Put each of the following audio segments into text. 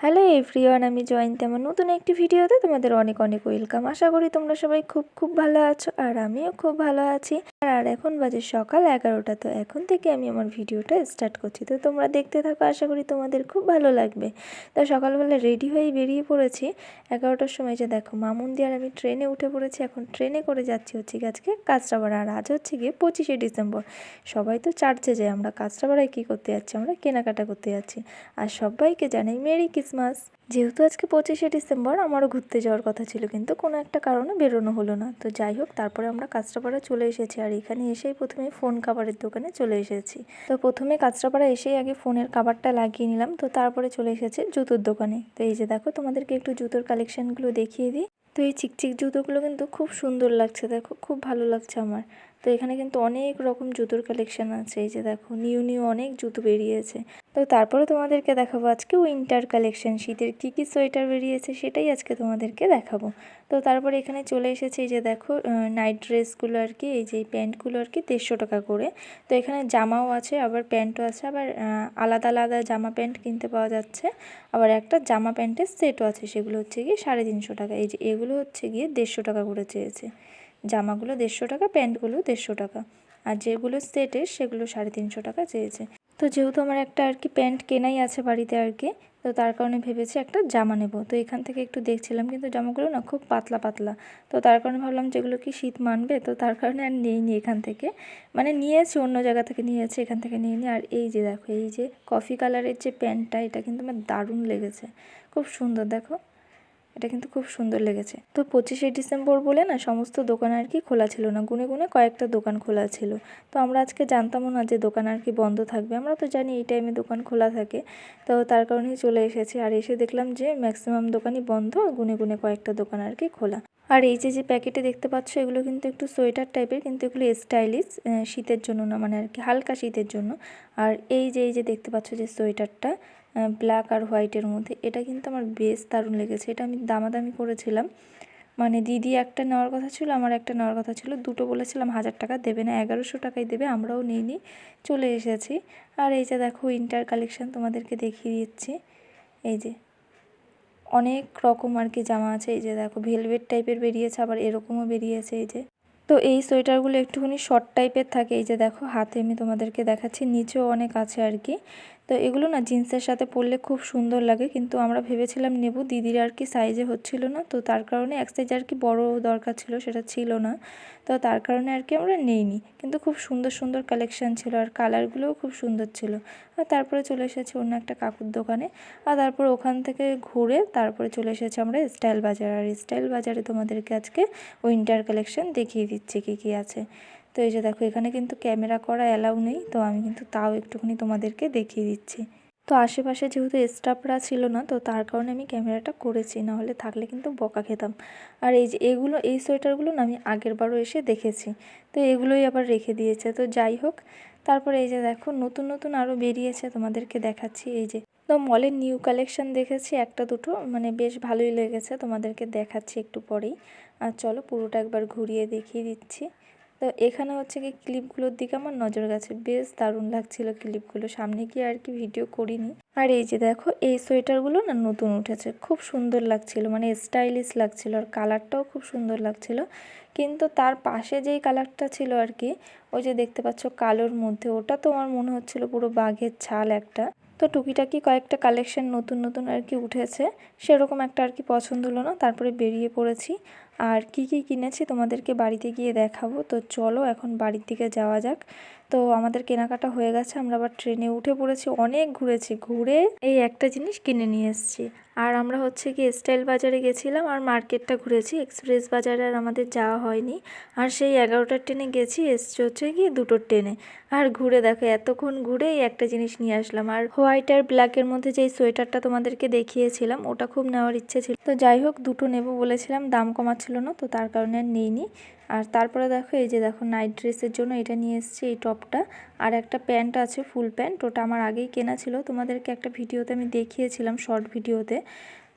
Hello everyone, আমি জয়ন্তী আমার নতুন একটি ভিডিওতে তোমাদের অনেক অনেক ওয়েলকাম। আশা করি তোমরা সবাই খুব খুব ভালো আছো আর আমিও খুব ভালো আছি। আর এখন বাজে সকাল এগারোটা, তো এখন থেকে আমি আমার ভিডিওটা স্টার্ট করছি। তো তোমরা দেখতে থাকো, আশা করি তোমাদের খুব ভালো লাগবে। তো সকালবেলা রেডি হয়ে বেরিয়ে পড়েছি। এগারোটার সময় যে দেখো মামুন্দি আর আমি ট্রেনে উঠে পড়েছি। এখন ট্রেনে করে যাচ্ছি হচ্ছে গিয়ে আজকে কাঁচরাপাড়া আর আজ হচ্ছে গিয়ে পঁচিশে ডিসেম্বর। সবাই তো চার্চে যায় আমরা কাঁচরাপাড়ায় কী করতে যাচ্ছি, আমরা কেনাকাটা করতে যাচ্ছি। আর সবাইকে জানাই মেরি ক্রিসমাস। যেহেতু আজকে পঁচিশে ডিসেম্বর, আমারও ঘুরতে যাওয়ার কথা ছিল, কিন্তু কোনো একটা কারণে বেরোনো হলো না। তো যাই হোক, তারপরে আমরা কাঁচরাপাড়া চলে এসেছি, আর এখানে এসেই প্রথমে ফোন কাভারের দোকানে চলে এসেছি। তো প্রথমে কাঁচরাপাড়া এসেই আগে ফোনের কাভারটা লাগিয়ে নিলাম, তো তারপরে চলে এসেছে জুতোর দোকানে। তো এই যে দেখো, তোমাদেরকে একটু জুতোর কালেকশানগুলো দেখিয়ে দিই। তো এই চিকচিক জুতোগুলো কিন্তু খুব সুন্দর লাগছে, দেখো, খুব ভালো লাগছে আমার। তো এখানে কিন্তু অনেক রকম জুতোর কালেকশন আছে, এই যে দেখো, নিউ নিউ অনেক জুতো বেরিয়েছে। তো তারপরে তোমাদেরকে দেখাবো আজকে উইন্টার কালেকশন শীতের কী কী সোয়েটার বেরিয়েছে, সেটাই আজকে তোমাদেরকে দেখাবো। তো তারপরে এখানে চলে এসেছে এই যে দেখো নাইট ড্রেসগুলো আর কি, এই যে প্যান্টগুলো আর কি দেড়শো টাকা করে। তো এখানে জামাও আছে, আবার প্যান্টও আছে, আবার আলাদা আলাদা জামা প্যান্ট কিনতে পাওয়া যাচ্ছে। আবার একটা জামা প্যান্টের সেটও আছে, সেগুলো হচ্ছে গিয়ে সাড়ে তিনশো টাকা। এই যে এগুলো হচ্ছে গিয়ে দেড়শো টাকা করে চেয়েছে। জামাগুলো দেড়শো টাকা, প্যান্টগুলো দেড়শো টাকা। আর যেগুলো সেটের, সেগুলো সাড়ে তিনশো টাকা চেয়েছে। তো যেহেতু আমার একটা আর কি প্যান্ট কেনাই আছে বাড়িতে আর কি, তো তার কারণে ভেবেছি একটা জামা নেব। তো এখান থেকে একটু দেখছিলাম, কিন্তু জামাগুলো না খুব পাতলা পাতলা। তো তার কারণে ভাবলাম যেগুলো কি শীত মানবে, তো তার কারণে আর নিইনি এখান থেকে। মানে নিয়েছি, অন্য জায়গা থেকে নিয়েছি, এখান থেকে নিইনি। আর এই যে দেখো, এই যে কফি কালারের যে প্যান্টটা, এটা কিন্তু আমার দারুণ লেগেছে। খুব সুন্দর, দেখো। এটা কিন্তু খুব সুন্দর লেগেছে। তো পঁচিশে ডিসেম্বর বলে না সমস্ত দোকান আর কি খোলা ছিল না, গুনে গুনে কয়েকটা দোকান খোলা ছিল। তো আমরা আজকে জানতামও না যে দোকান আর কি বন্ধ থাকবে। আমরা তো জানি এই টাইমে দোকান খোলা থাকে। তো তার কারণেই চলে এসেছি। আর এসে দেখলাম যে ম্যাক্সিমাম দোকানই বন্ধ, গুনে গুনে কয়েকটা দোকান আর কি খোলা। আর এই যে যে প্যাকেটে দেখতে পাচ্ছ এগুলো কিন্তু একটু সোয়েটার টাইপের কিন্তু এগুলো স্টাইলিশ শীতের জন্য না মানে আর কি হালকা শীতের জন্য। আর এই যে এই যে দেখতে পাচ্ছ যে সোয়েটারটা ব্ল্যাক আর হোয়াইটের মধ্যে। এটা কিন্তু আমার বেশ দারুণ লেগেছে। এটা আমি দামাদামি করেছিলাম। মানে দিদি একটা নেওয়ার কথা ছিল, আমার একটা নেওয়ার কথা ছিল। দুটো বলেছিলাম, হাজার টাকা দেবে না, এগারোশো টাকাই দেবে, আমরাও নিইনি চলে এসেছি। আর এই যে দেখো ইন্টার কালেকশান তোমাদেরকে দেখিয়ে দিচ্ছি। এই যে অনেক রকম আর কি জামা আছে। এই যে দেখো ভেলভেট টাইপের বেরিয়েছে, আবার এরকমও বেরিয়েছে এই যে। তো এই সোয়েটারগুলো একটুখানি শর্ট টাইপের থাকে। এই যে দেখো, হাতে আমি তোমাদেরকে দেখাচ্ছি, নিচেও অনেক আছে আর কি। তো এগুলো না জিন্সের সাথে পরলে খুব সুন্দর লাগে। কিন্তু আমরা ভেবেছিলাম নেব, দিদির আর কি সাইজে হচ্ছিল না। তো তার কারণে এক সাইজ আর কি বড় দরকার ছিল, সেটা ছিল না। তো তার কারণে আর কি আমরা নেইনি। কিন্তু খুব সুন্দর সুন্দর কালেকশান ছিল আর কালারগুলোও খুব সুন্দর ছিল। আর তারপরে চলে এসেছি অন্য একটা কাকুর দোকানে। আর তারপর ওখান থেকে ঘুরে তারপরে চলে এসেছি আমরা স্টাইল বাজার। আর স্টাইল বাজারে তোমাদেরকে আজকে উইন্টার কালেকশান দেখিয়ে দিচ্ছি কী কী আছে। তো এই যে দেখো, এখানে কিন্তু ক্যামেরা করা অ্যালাউ নেই, তো আমি কিন্তু তাও একটুখানি তোমাদেরকে দেখিয়ে দিচ্ছি। তো আশেপাশে যেহেতু স্টাফরা ছিল না, তো তার কারণে আমি ক্যামেরাটা করেছি, নাহলে থাকলে কিন্তু বকা খেতাম। আর এই যে এগুলো, এই সোয়েটারগুলো না আমি আগের বারও এসে দেখেছি, তো এগুলোই আবার রেখে দিয়েছে। তো যাই হোক, তারপরে এই যে দেখো, নতুন নতুন আরও বেরিয়েছে তোমাদেরকে দেখাচ্ছি। এই যে, তো মলের নিউ কালেকশন দেখেছি, একটা দুটো মানে বেশ ভালোই লেগেছে তোমাদেরকে দেখাচ্ছি একটু পরেই। আর চলো পুরোটা একবার ঘুরিয়ে দেখিয়ে দিচ্ছি। তো এখানে হচ্ছে কি ক্লিপগুলোর দিকে আমার নজর গেছে। বেশ দারুণ লাগছিল ক্লিপগুলো। সামনে গিয়ে আর কি ভিডিও করিনি। আর এই যে দেখো, এই সোয়েটারগুলো না নতুন উঠেছে। খুব সুন্দর লাগছিল মানে স্টাইলিশ লাগছিল আর কালারটাও খুব সুন্দর লাগছিল। কিন্তু তার পাশে যেই কালারটা ছিল আর কি, ওই যে দেখতে পাচ্ছ কালোর মধ্যে, ওটা তো আমার মনে হচ্ছিল পুরো বাঘের ছাল একটা। তো টুকিটাকি কয়েকটা কালেকশন নতুন নতুন আর কি উঠেছে। সেরকম একটা আর কি পছন্দ হলো না, তারপরে বেরিয়ে পড়েছি। আর কি কি কিনেছি তোমাদেরকে বাড়িতে গিয়ে দেখাবো। তো চলো এখন বাড়ির দিকে যাওয়া যাক। তো আমাদের কেনাকাটা হয়ে গেছে, আমরা আবার ট্রেনে উঠে পড়েছি, অনেক ঘুরেছি। ঘুরে এই একটা জিনিস কিনে নিয়ে এসেছি। আর আমরা হচ্ছে কি স্টাইল বাজারে গেছিলাম আর মার্কেটটা ঘুরেছি এক্সপ্রেস বাজারে আর আমাদের যাওয়া হয়নি। আর সেই এগারোটার ট্রেনে গেছি, এসছে হচ্ছে কি দুটোর ট্রেনে আর ঘুরে দেখো, এতক্ষণ ঘুরেই একটা জিনিস নিয়ে আসলাম। আর হোয়াইট আর ব্ল্যাকের মধ্যে যেই সোয়েটারটা তোমাদেরকে দেখিয়েছিলাম, ওটা খুব নেওয়ার ইচ্ছে ছিল। তো যাই হোক, দুটো নেব বলেছিলাম, দাম কমাচ্ছিল না, তো তার কারণে আর নিইনি। আর তারপরে দেখো, এই যে দেখো নাইট ড্রেসের জন্য এটা নিয়ে এসেছি এই টপটা। আর একটা প্যান্ট আছে ফুল প্যান্ট ওটা আমার আগেই কেনা ছিল। তোমাদেরকে একটা ভিডিওতে আমি দেখিয়েছিলাম শর্ট ভিডিওতে।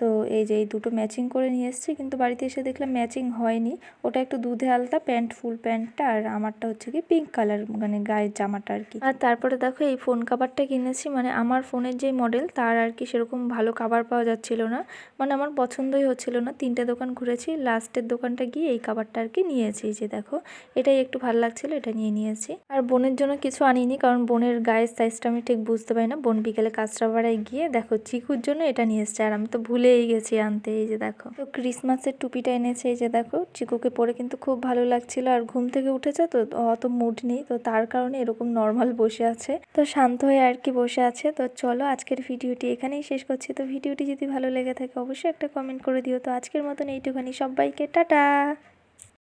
তো এই যে এই দুটো ম্যাচিং করে নিয়ে এসেছি, কিন্তু বাড়িতে এসে দেখলাম ম্যাচিং হয়নি। ওটা একটু দুধে আলতা প্যান্ট ফুল প্যান্টটা আর আমারটা হচ্ছে কি পিঙ্ক কালার মানে গায়ের জামাটা আর কি। আর তারপরে দেখো এই ফোন কাভারটা কিনেছি মানে আমার ফোনের যে মডেল তার আর কি সেরকম ভালো কাভার পাওয়া যাচ্ছিল না। মানে আমার পছন্দই হচ্ছিল না। তিনটে দোকান ঘুরেছি লাস্টের দোকানটা গিয়ে এই কাভারটা আর কি নিয়েছি যে দেখো। এটাই একটু ভালো লাগছিল, এটা নিয়ে নিয়েছি। আর বোনের জন্য কিছু আনিনি, কারণ বোনের গায়ের সাইজটা আমি ঠিক বুঝতে পারি না। বোন বিকেলে কাঁচরাপাড়ায় গিয়ে দেখো, চিকুর জন্য এটা নিয়ে এসছে। আর আমি তো ভুলেই গেছি আনতে, এই যে দেখো। তো ক্রিসমাসের টুপিটা এনেছে, এই যে দেখো, চিকুকে পরে কিন্তু খুব ভালো লাগছিল। আর ঘুম থেকে উঠেছে তো, অত মুড নেই, তো তার কারণে এরকম নর্মাল বসে আছে। তো শান্ত হয়ে আর কি বসে আছে। তো চলো আজকের ভিডিওটি এখানেই শেষ করছি। তো ভিডিওটি যদি ভালো লেগে থাকে, অবশ্যই একটা কমেন্ট করে দিও। তো আজকের মতন এইটুখানি। সবাইকে টাটা!